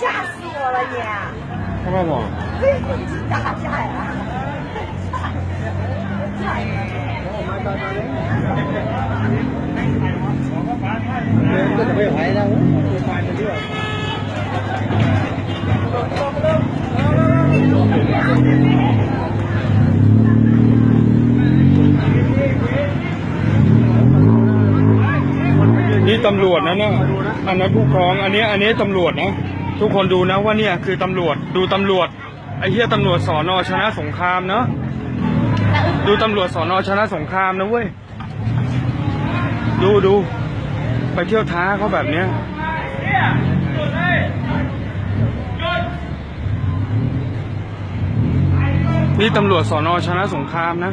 吓死我了你！看到不？这你打架呀！人都没怀了，นี่ตำรวจนะเนาะอันนั้นผู้ครอง อันนี้ อันนี้ตำรวจนะ ทุกคนดูนะว่าเนี่ยคือตำรวจดูตำรวจไอ้เหี้ยตำรวจสอนอชนะสงครามเนาะดูตำรวจสอนอชนะสงครามนะเว้ยดูดูไปเที่ยวท้าเขาแบบเนี้ยนี่ตำรวจสอนอชนะสงครามนะ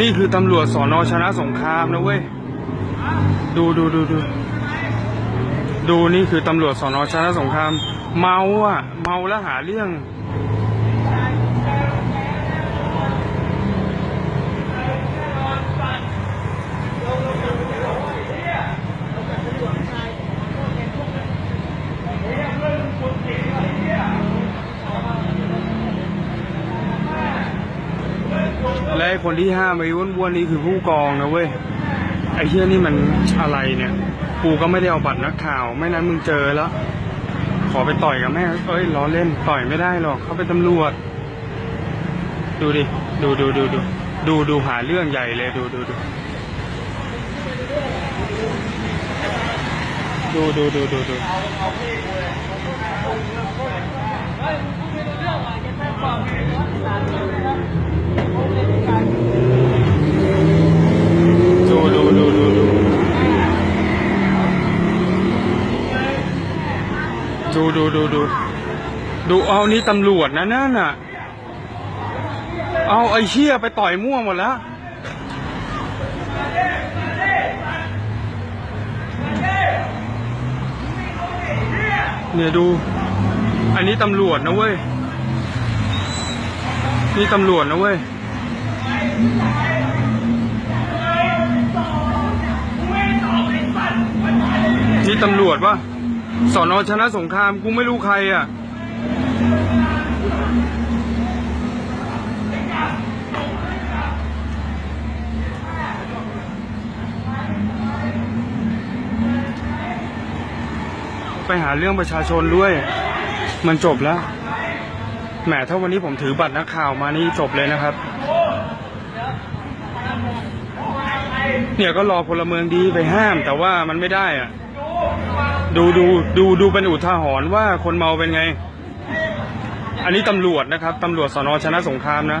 นี่คือตำรวจสอนอชนะสงครามนะเว้ย ดูดูดูดูดูนี่คือตำรวจสอนอชนะสงคราม เมาอะ เมาแล้วหาเรื่อง และคนที่ห้ามไอ้อ้วนๆนี่คือผู้กองนะเว้ย ไอ้เชี่ยนี่มันอะไรเนี่ย กูก็ไม่ได้เอาบัตรนักข่าว ไม่นั้นมึงเจอแล้ว ขอไปต่อยกับแม่เอ้ยล้อเล่นต่อยไม่ได้หรอกเขาเป็นตำรวจ ดูดิ ดูดูดูดูดูดูหาเรื่องใหญ่เลยดูดูดูดูดูดูดูดูดูดูดูดูดู ดูดูดูดูดูเอานี่ตำรวจนะนั่นน่ะ เอาไอ้เชี่ยไปต่อยมั่วหมดแล้วเนี่ยดู อันนี้ตำรวจนะเว้ย นี่ตำรวจนะเว้ยนี่ตำรวจปะ สอนอชนะสงครามกูไม่รู้ใครอะ ไปหาเรื่องประชาชนด้วย มันจบแล้ว แหมถ้าวันนี้ผมถือบัตรนักข่าวมานี่จบเลยนะครับเนี่ยก็รอพลเมืองดีไปห้ามแต่ว่ามันไม่ได้อะ ดูดูดูดูเป็นอุทาหรณ์ว่าคนเมาเป็นไง อันนี้ตำรวจนะครับตำรวจสนชนะสงครามนะ